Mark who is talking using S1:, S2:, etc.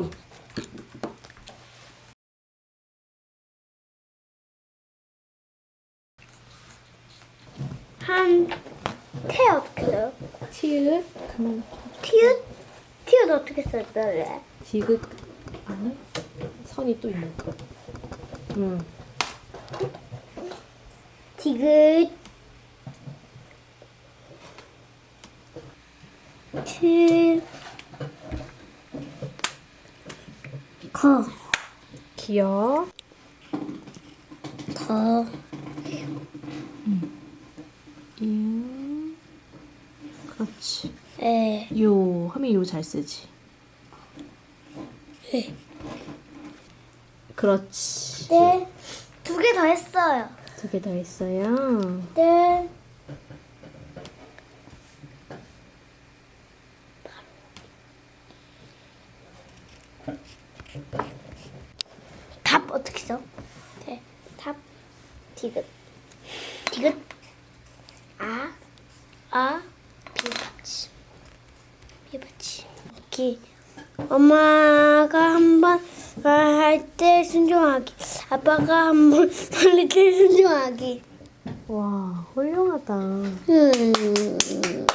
S1: 선.
S2: 한, 태 어떻게 써요?
S1: 티읕. 그만.
S2: 티읕? 티읕 어떻게 썼더래?
S1: 디귿 안에 선이 또 있는 거. 음.
S2: 디귿. 칠. 거.
S1: 기어.
S2: 더.
S1: 이. 그렇지.
S2: 에.
S1: 요 하면 요 잘 쓰지.
S2: 에.
S1: 그렇지.
S2: 네. 두 개 더 했어요.
S1: 두 개 더 했어요.
S2: 네. 답 어떻게 써? 네. 답. 디귿. 디귿. 아. 아. 비받침. 비받침. 기. 엄마가 한번 할때 순종하기. 아빠가 한번 말릴 때 순종하기.
S1: 와, 훌륭하다.
S2: 음.